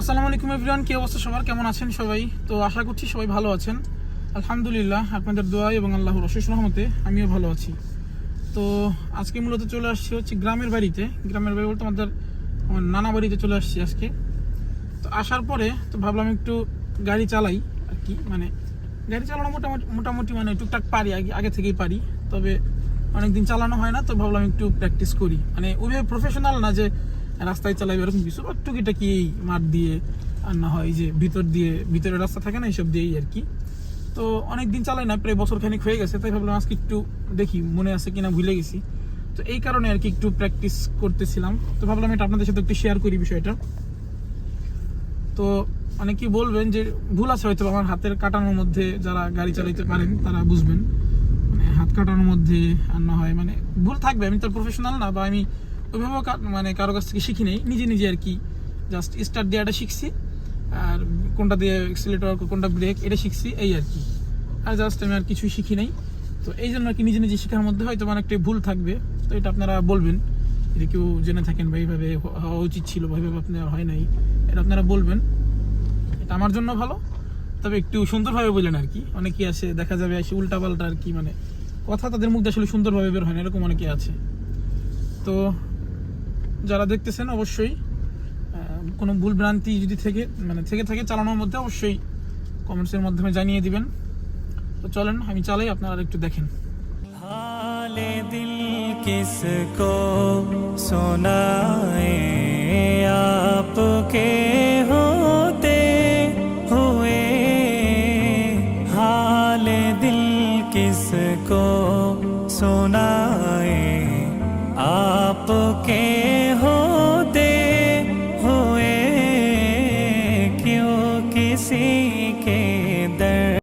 আসসালামু আলাইকুম এভরিওয়ান, কি অবস্থা সবার? কেমন আছেন সবাই? তো আশা করছি সবাই ভালো আছেন। আলহামদুলিল্লাহ, আপনাদের দোয়া এবং আল্লাহর অশেষ রহমতে আমিও ভালো আছি। তো আজকে মূলত চলে আসছি হচ্ছে গ্রামের বাড়িতে। গ্রামের বাড়ি বলতে আমাদের আমার নানা বাড়িতে চলে আসছি আজকে। তো আসার পরে তো ভাবলাম একটু গাড়ি চালাই আর কি মানে গাড়ি চালানো মোটামুটি মোটামুটি মানে টুকটাক পারি, আগে আগে থেকেই পারি। তবে অনেকদিন চালানো হয় না, তো ভাবলাম একটু প্র্যাকটিস করি। মানে ওইভাবে প্রফেশনাল না যে রাস্তায় চালাই এরকম কিছু। বা টুকিটাকি এই মাঠ দিয়ে আর না হয় যে ভিতর দিয়ে, ভিতরে রাস্তা থাকে না, এইসব দিয়েই আর কি। তো অনেক দিন চালাই না, প্রায় বছর খানিক হয়ে গেছে, তাই ভাবলাম আজকে একটু দেখি, মনে আছে কিনা, ভুলে গেছি। তো এই কারণে আর কি একটু প্র্যাকটিস করতেছিলাম। তো ভাবলাম এটা আপনাদের সাথে একটু শেয়ার করি বিষয়টা। তো অনেকেই বলবেন যে, ভুল আছে হয়তো আমার হাতের কাটানোর মধ্যে যারা গাড়ি চালাইতে পারেন, তারা বুঝবেন। মানে হাত কাটানোর মধ্যে আর না হয় মানে ভুল থাকবে, আমি তো প্রফেশনাল না, বা আমি ওইভাবে মানে কারও কাছ থেকে শিখি নেই। নিজে নিজে আর কি জাস্ট স্টার্ট দেওয়াটা শিখছি। আর কোনটা দিয়ে এক্সিলেটর কোনটা ব্রেক এটা শিখছি, এই আর কি। আর জাস্ট আমি আর কিছুই শিখি নাই। তো এই জন্য আর কি নিজে নিজে শেখার মধ্যে হয়তো একটা ভুল থাকবে। তো এটা আপনারা বলবেন। যদি কেউ জেনে থাকেন বা এইভাবে হওয়া উচিত ছিল বা এইভাবে আপনার হয় নাই, এটা আপনারা বলবেন। এটা আমার জন্য ভালো। তবে একটু সুন্দরভাবে বললেন আর কি। অনেকেই আছে, দেখা যাবে এসে উল্টা পাল্টা আর কি মানে কথা তাদের মুখ দিয়ে আসলে সুন্দরভাবে বের হয় না, এরকম অনেকে আছে। তো যারা দেখতেছেন, অবশ্যই কোনো ভুল ভ্রান্তি যদি থেকে মানে থেকে থাকে চালানোর মধ্যে, অবশ্যই কমেন্টসের মাধ্যমে জানিয়ে দিবেন। তো চলেন, আমি চালাই, আপনারা একটু দেখেন। হালে দিল কিসকো হালে দিল সোনা किसी के दर्द